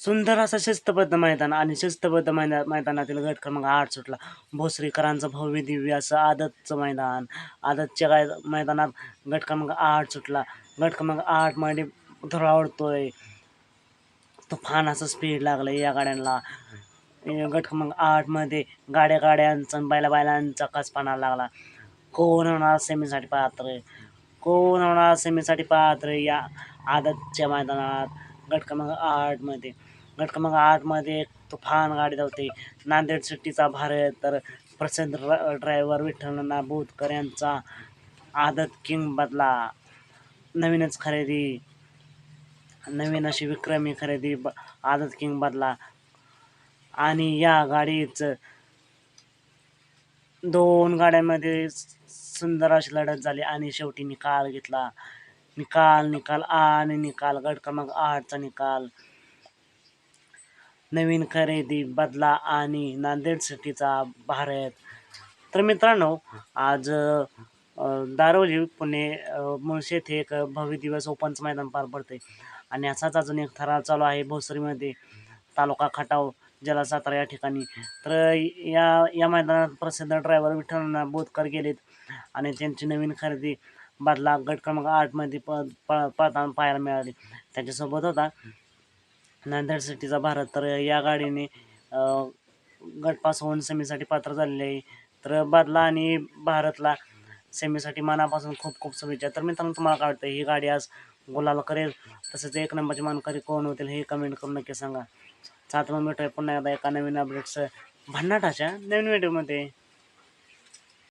सुंदर असं शिस्तबद्ध मैदान आणि शिस्तबद्ध मैदा मैदानातील गट क्रमांक आठ सुटला. भोसरीकरांचं भव्य दिव्य असं आदतचं मैदान. आदतच्या काय मैदानात गट क्रमांक आठ सुटला. गट क्रमांक आठमध्ये धुरावडतोय तुफान असं स्पीड लागलं या गाड्यांना. गट क्रमांक आठमध्ये गाड्या गाड्यांचा बायला बायलांचा बैलांचा लागला. कोण होणार सेमीसाठी पात्र कोण होणार सेमीसाठी पात्र या आदतच्या मैदानात? गट क्रमांक आठमध्ये गट क्रमांक आठमध्ये तुफान गाडी धावते. नांदेड सिटीचा भारत तर प्रसिद्ध ड्रायव्हर विठ्ठलना बोधकर यांचा आदत किंग बदला. नवीनच खरेदी नवीन अशी विक्रमी खरेदी ब आदत किंग बदला. आणि या गाडीचं दोन गाड्यांमध्ये सुंदर अशी लढत झाली आणि शेवटी निकाल घेतला. निकाल निकाल आणि निकाल. गट क्रमांक आठचा निकाल. नवीन खरेदी बदला आणि नांदेड सिटीचा भारत. तर मित्रांनो आज दारोली पुणे अ, मुळशी येथे एक भव्य दिवस ओपनचं मैदान पार पडते आणि असाच अजून एक थरार चालू आहे भोसरीमध्ये. तालुका खटाव जला सातारा या ठिकाणी. तर या या मैदानात प्रसिद्ध ड्रायव्हर विठ्ठल बोधकर गेलेत. आणि त्यांची नवीन खरेदी बदला गट क्रमांक आठमध्ये प प पळताना पाहायला मिळाली. त्याच्यासोबत होता नांदेड सिटीचा भारत. तर या गाडीने गटपासून गटपास होऊन सेमीसाठी पात्र झालेले आहे. तर बदला आणि भारतला सेमीसाठी मनापासून खूप खूप शुभेच्छा. तर मित्रांनो तुम्हाला काय वाटतं? ही गाडी आज गुलाल करेल? तसेच एक नंबरची मानकरी कोण होतील? हे कमेंट करून नक्की सांगा. सात मग भेटूया पुन्हा एकदा एका नवीन अपडेट्स भन्नाटाच्या नवीन व्हिडिओमध्ये